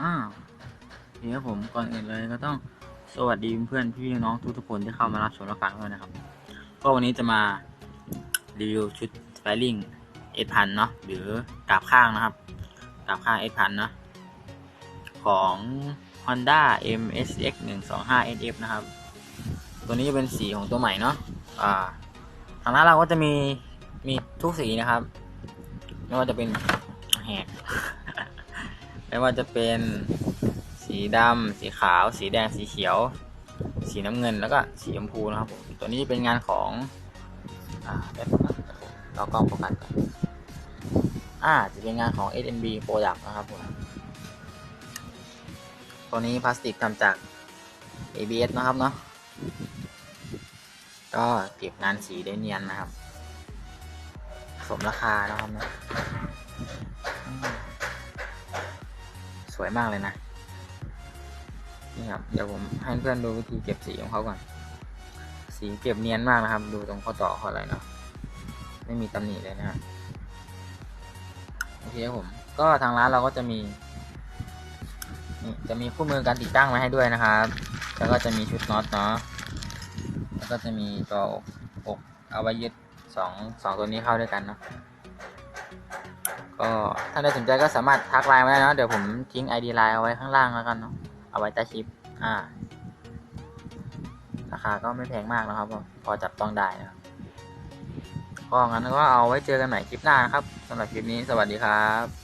อ้าวเดี๋ยวผมก่อนอื่นเลยก็ต้องสวัสดีเพื่อนพี่น้องทุกๆคนที่เข้ามารับชมรับฟังด้วยนะครับก็วันนี้จะมารีวิวชุดสไปริงเอพันเนาะหรือกราบข้างนะครับกราบข้างเอพันเนาะของ Honda MSX 125 SF นะครับ ตัวนี้จะเป็นสีของตัวใหม่เนาะอ่าทางร้านเราก็จะมีมีทุกสีนะครับไม่ว่าจะเป็นแหก ไม่ว่าจะเป็นสีดำ สีขาว สีแดง สีเขียว สีน้ำเงิน แล้วก็สีชมพูนะครับผม ตัวนี้เป็นงานของ อ่าเดี๋ยวเรากล้องโฟกัสก่อนอ่า จะเป็นงานของ SNB Product นะครับผม ตัวนี้พลาสติกทำจาก ABS นะครับเนาะ ก็เก็บงานสีได้เนียนนะครับ สมราคานะครับเนาะ สวยมากเลยนะ นี่ครับ เดี๋ยวผมให้เพื่อนดูวิธีเก็บสีของเขาก่อน สีเก็บเนียนมากนะครับ ดูตรงข้อต่อข้ออะไรเนาะ ไม่มีตำหนิเลยนะครับโอเคครับผมก็ทางร้านเราก็จะมีจะมีคู่มือการติดตั้งมาให้ด้วยนะครับ แล้วก็จะมีชุดน็อตเนาะแล้วก็จะมีตัวอกอกเอาไว้ยึดสองสองตัวนี้เข้าด้วยกันเนาะ ก็ถ้าใครสนใจก็สามารถทักไลน์มาได้เนาะเดี๋ยวผมทิ้ง ID ไลน์เอาไว้ข้างล่างแล้วกันเนาะเอาไว้ใต้คลิปอ่า ราคาก็ไม่แพงมากนะครับ พอจับต้องได้นะครับก็งั้นก็เอาไว้เจอกันใหม่คลิปหน้านะครับสำหรับคลิปนี้สวัสดีครับ